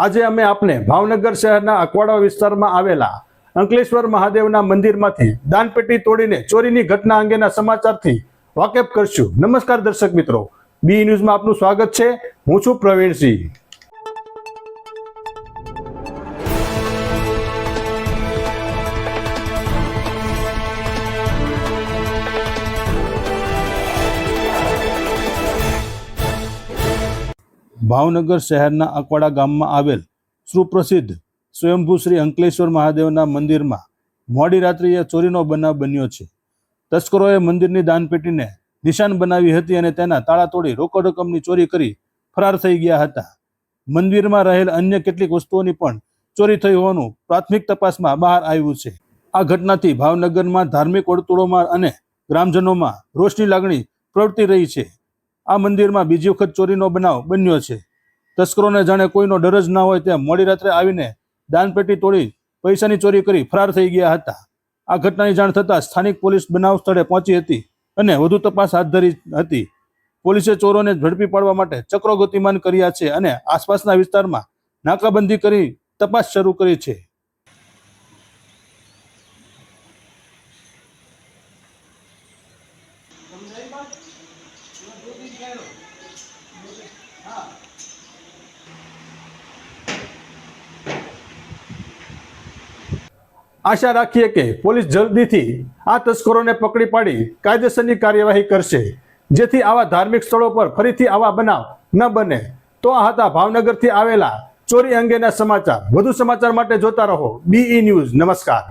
આજે અમે આપને ભાવનગર શહેરના અકવાડા વિસ્તારમાં આવેલા અંકલેશ્વર મહાદેવના મંદિરમાંથી દાનપેટી તોડીને ચોરીની ઘટના અંગેના સમાચારથી વાકેફ કરશું. નમસ્કાર દર્શક મિત્રો. બી ન્યૂઝમાં આપનું સ્વાગત છે. હું છું પ્રવીણસિંહ. ભાવનગર શહેરના અકવાડા ગામમાં આવેલ સુપ્રસિદ્ધ સ્વયંભૂ શ્રી અંકલેશ્વર મહાદેવના મંદિરમાં મોડી રાત્રિએ ચોરીનો બનાવ બન્યો છે. તસ્કરોએ મંદિરની દાનપેટીને નિશાન બનાવી હતી અને તેના તાળા તોડી રોકડ રકમની ચોરી કરી ફરાર થઈ ગયા હતા. મંદિરમાં રહેલ અન્ય કેટલીક વસ્તુઓની પણ ચોરી થઈ હોવાનું પ્રાથમિક તપાસમાં બહાર આવ્યું છે. આ ઘટનાથી ભાવનગરમાં ધાર્મિક વર્તુળોમાં અને ગ્રામજનોમાં રોષની લાગણી પ્રવર્તી રહી છે. આ મંદિરમાં બીજી વખત ચોરીનો બનાવ બન્યો છે. તસ્કરોને જાણે કોઈનો ડર જ ના હોય તેમ મોડી રાત્રે આવીને દાનપેટી તોડી પૈસાની ચોરી કરી ફરાર થઈ ગયા હતા. આ ઘટનાની જાણ થતાં સ્થાનિક પોલીસ બનાવ સ્થળે પહોંચી હતી અને વધુ તપાસ હાથ ધરી હતી. પોલીસે ચોરોને ઝડપી પાડવા માટે ચક્રો ગતિમાન કર્યા છે અને આસપાસના વિસ્તારમાં નાકાબંધી કરી તપાસ શરૂ કરી છે. આશા રાખીએ કે પોલીસ જલ્દીથી આ તસ્કરોને પકડી પાડી કાયદેસરની કાર્યવાહી કરશે. જેથી આવા ધાર્મિક સ્થળો પર ફરીથી આવા બનાવ ન બને. તો આ હતા ભાવનગરથી આવેલા ચોરી અંગેના સમાચાર. વધુ સમાચાર માટે જોતા રહો બીઈ ન્યૂઝ નમસ્કાર.